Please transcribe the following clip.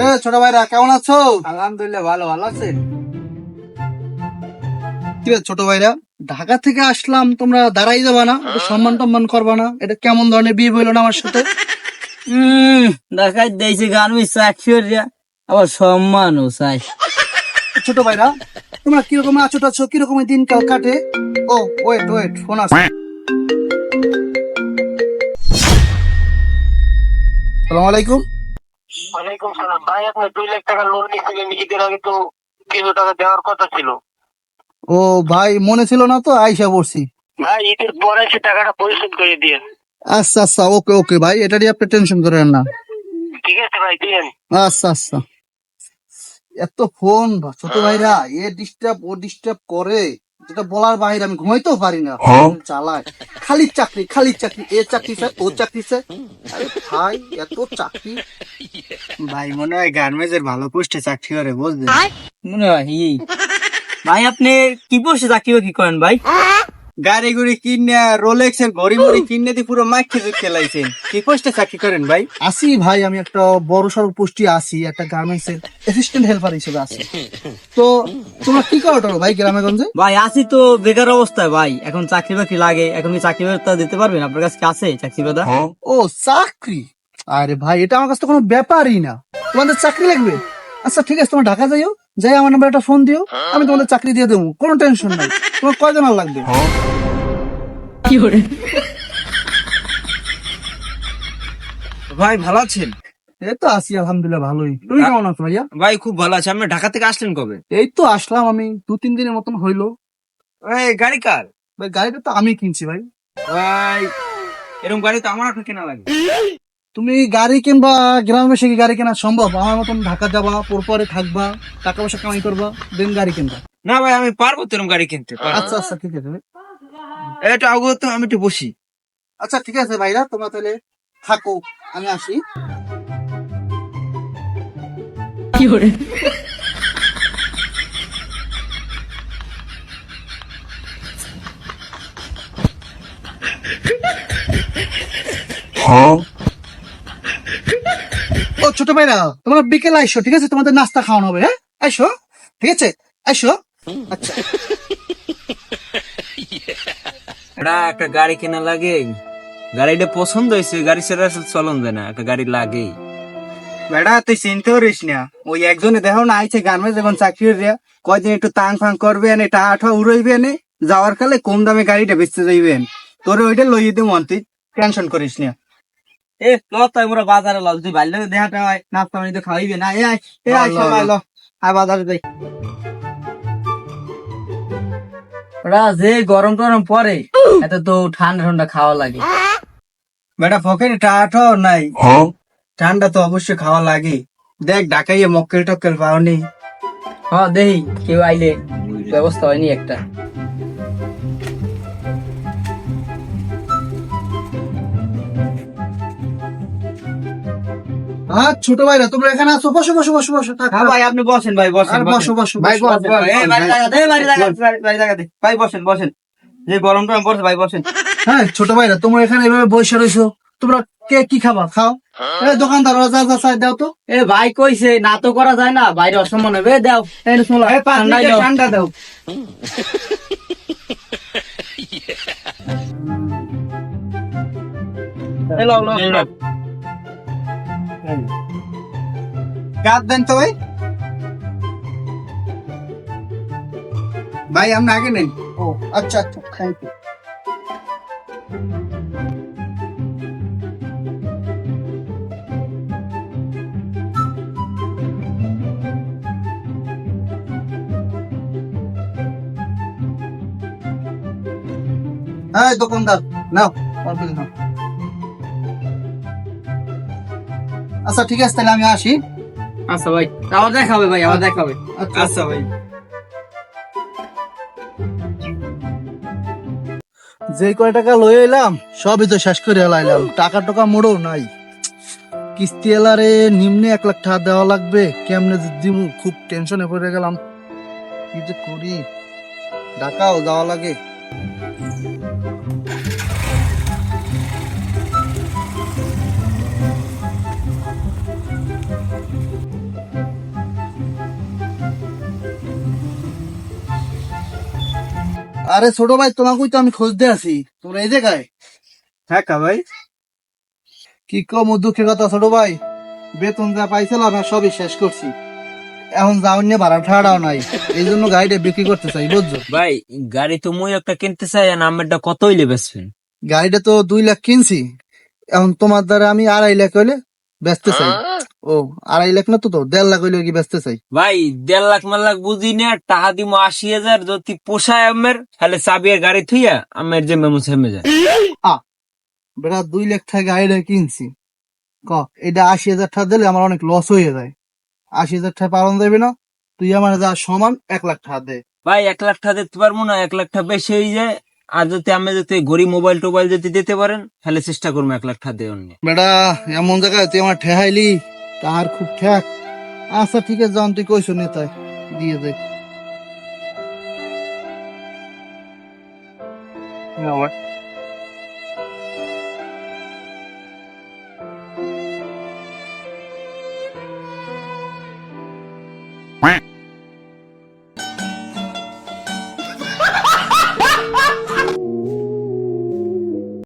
এ ছোট ভাইরা কেমন আছো? আলহামদুলিল্লাহ ভালো ভালো আছেন। কি ছোট ভাইরা? ঢাকা থেকে আসলাম তোমরা দাঁড়াই যাবা না সম্মান টম্মান করবা না। এটা কেমন ধরনের বিয়ে বইলো না আমার সাথে? দিয়েছে গান মিস চাকরিয়া আবার সম্মানও চাই। ছোট ভাইরা তোমরা কীরকম আছো টাছো কীরকম দিনকাল কাটে? ও ওয়েট ওয়েট ফোন আসছে। সালাম আলাইকুম। ওয়ালাইকুম সালাম। ভাই আপনার দুই লাখ টাকা লোন নিয়েছিলেন ঈদের আগে তো কিছু টাকা দেওয়ার কথা ছিল? ও ভাই মনে ছিল না তো আইসা পড়ছি। ভাই ঈদের পরে সে টাকাটা পরিশোধ করে দিয়ে আচ্ছা আচ্ছা ওকে ওকে ভাই এটা নিয়ে আপনি টেনশন করেন না। ঠিক আছে ভাই দিয়েন। আচ্ছা আচ্ছা। এত ফোন ছোট ভাইরা এ ডিস্টার্ব ও ডিস্টার্ব করে। যেটা বলার বাইরে আমি ঘুমাইতেও পারি না। ফোন চালায়। খালি চাকরি খালি চাকরি এ চাকরি সে ও চাকরি স্যার। আরে ভাই এত চাকরি। ভাই মনে হয় গার্মেজের ভালো পোস্টে চাকরি করে বুঝলেন? মনে হয় ভাই আপনি কি পোস্টে চাকরি কি করেন ভাই? গাড়ি গুড়ি কিনে রোলেক্স এর ঘড়ি মুড়ি কিনে দিয়ে পুরো মাইক খেজুর খেলাইছেন। কি পোস্টে চাকরি করেন ভাই? আসি ভাই আমি একটা বড় সড়ো পোস্টে আসি একটা গার্মেন্টস এর অ্যাসিস্ট্যান্ট হেল্পার হিসেবে আছি তো তোমরা কি করো ভাই গ্রামে গঞ্জে ভাই আছি তো বেকার অবস্থায় ভাই। এখন চাকরি বাকরি লাগে এখন কি চাকরি বাকরি দিতে পারবেন? আপনার কাছে কি আছে চাকরি বাদা ও চাকরি? আরে ভাই এটা আমার কাছে তো কোনো ব্যাপারই না। তোমাদের চাকরি লাগবে? আচ্ছা ঠিক আছে তোমার ঢাকা যাইও। যাই আমার নাম্বার একটা ফোন দিও আমি তোমাদের চাকরি দিয়ে দেবো কোনো টেনশন নাই। তোমার কয়জন আর লাগবে? ভাই ভালো আছেন? এই তো আছি আলহামদুলিল্লাহ ভালোই। তুমি কেমন আছো ভাইয়া? ভাই খুব ভালো আছে। আপনি ঢাকা থেকে আসলেন কবে? এই তো আসলাম আমি দু তিন দিনের মতন হইল। এই গাড়ি কার? ভাই গাড়িটা তো আমি কিনছি ভাই। ভাই এরকম গাড়ি তো আমার কেনা লাগে। তুমি গাড়ি কিনবা গ্রামে এসে কি গাড়ি কেনা সম্ভব? আমার মতন ঢাকা যাবা পরে থাকবা টাকা পয়সা কামাই করবা দেন গাড়ি কিনবা। না ভাই আমি পারব তো এরকম গাড়ি কিনতে পারব। আচ্ছা আচ্ছা ঠিক আছে। এটা আগে তো আমি একটু বসি। আচ্ছা ঠিক আছে ভাইরা তোমরা তাহলে থাকো আমি আসি। ও ছোট ভাইরা তোমরা বিকেলে আইসো ঠিক আছে? তোমাদের নাস্তা খাওয়ানো হবে হ্যাঁ? আইসো ঠিক আছে? আইসো। আচ্ছা। এটা একটা গাড়ি কেনা লাগে। গাড়িটা পছন্দ হয়েছে গাড়ি ছাড়া চলন যায় না একটা গাড়ি লাগেই। বেড়া তুই চিনতে পারিস না। ওই একজনে দেখো না আইছে গার্মেন্টস যখন চাকরি দিয়া কয়দিন একটু তাং ফাং করবে এনে টা আঠা উড়াইবে এনে যাওয়ার কালে কম দামে গাড়িটা বেচতে যাইবেন। তোরে ওইটা লইয়ে দে মন তুই টেনশন করিস না। এ ল তাই মোরা বাজারে লল তুই বাইলে দেখাটা হয় নাস্তা পানি তো খাওয়াইবে না। এ আয় এ আয় ল, ল, সবাই ল। ল আয় বাজারে যাই। ওরা যে গরম টরম পরে এত তো ঠান্ডা ঠান্ডা খাওয়া লাগে। বেটা পকেটে টাটাও নাই। ঠান্ডা তো অবশ্যই খাওয়া লাগে। দেখ ঢাকাইয়ে মক্কেল টক্কেল পাওনি। হ্যাঁ দেখি কেউ আইলে ব্যবস্থা হয়নি একটা। হ্যাঁ ছোট ভাইরা তোমরা এখানে আসো বসো বসো বসো বসো থাকো। হ্যাঁ ভাই আপনি বসেন ভাই বসেন আর বসো বসো ভাই বসেন। এই ভাই। বসেন বসেন। যে গরম টরম পড়ছে ভাই বসেন। হ্যাঁ ছোট ভাইরা তোমরা এখানে এভাবে বসে রয়েছো তোমরা কে কি খাবা? খাও। এই দোকানদার যা যা চাই দাও তো। এ ভাই কইছে না তো করা যায় না। বাইরে অসম্মান হবে। দাও এই ঠান্ডায় দাও। ঠান্ডা দাও। কাঁদ দেন তো ভাই ভাই আমরা আগে নেই ও আচ্ছা আচ্ছা থ্যাংক ইউ হ্যাঁ দোকানদার নাও অল্প দিন নাও। আচ্ছা ঠিক আছে তাহলে আমি আসি। আচ্ছা ভাই আবার দেখা হবে ভাই আবার দেখা হবে। আচ্ছা আচ্ছা ভাই। যে কয় টাকা লয়ে এলাম সবই তো শেষ করে লাইলাম টাকা টাকা মোড়ও নাই। কিস্তি এলারে নিম্নে এক লাখ টাকা দেওয়া লাগবে। কেমনে দিমু খুব টেনশনে পড়ে গেলাম। কি যে করি? ঢাকাও যাওয়া লাগে। আরে ছোট ভাই তোমাকেই তো আমি খুঁজতে আছি তোমরা এই জায়গায়? হ্যাঁ কা ভাই। কি কম দুঃখের কথা ছোট ভাই? বেতন যা পাইছিলাম না সবই শেষ করছি। এখন যাওয়ার নিয়ে ভাড়া ঠাড়াও নাই। এই জন্য গাড়িটা বিক্রি করতে চাই বুঝছ? ভাই গাড়ি তো মুই একটা কিনতে চাই আর আমারটা কত হইলে বেচবেন? গাড়িটা তো দুই লাখ কিনছি। এখন তোমার দ্বারা আমি আড়াই লাখ হইলে বেচতে চাই। ও আড়াই লাখ না তো তো? দেড় লাখ হইলে কি বেচতে চাই? ভাই দেড় লাখ মার লাখ বুঝি না টাকা দিমো আশি হাজার যদি পোষায় আমের তাহলে চাবিয়ে গাড়ি থুইয়া আমের যে মেমো থেমে যায়। বেটা দুই লাখ টাকা গাড়িটা কিনছি। ক এটা আশি হাজার টাকা দিলে আমার অনেক লস হয়ে যায়। আশি হাজার টাকা পালন যাবে না তুই আমার যা সমান এক লাখ টাকা দে। ভাই এক লাখ টাকা দিতে পারব না এক লাখ টাকা বেশি হয়ে যায়। আর যদি আমি যদি গরিব মোবাইল টোবাইল যদি দিতে পারেন তাহলে চেষ্টা করব এক লাখ টাকা দেওয়ার নিয়ে। বেটা এমন জায়গায় তুই আমার ঠেহাইলি তার খুব ঠেক। আচ্ছা ঠিক আছে যান তুই কইছো নেতায় দিয়ে দে।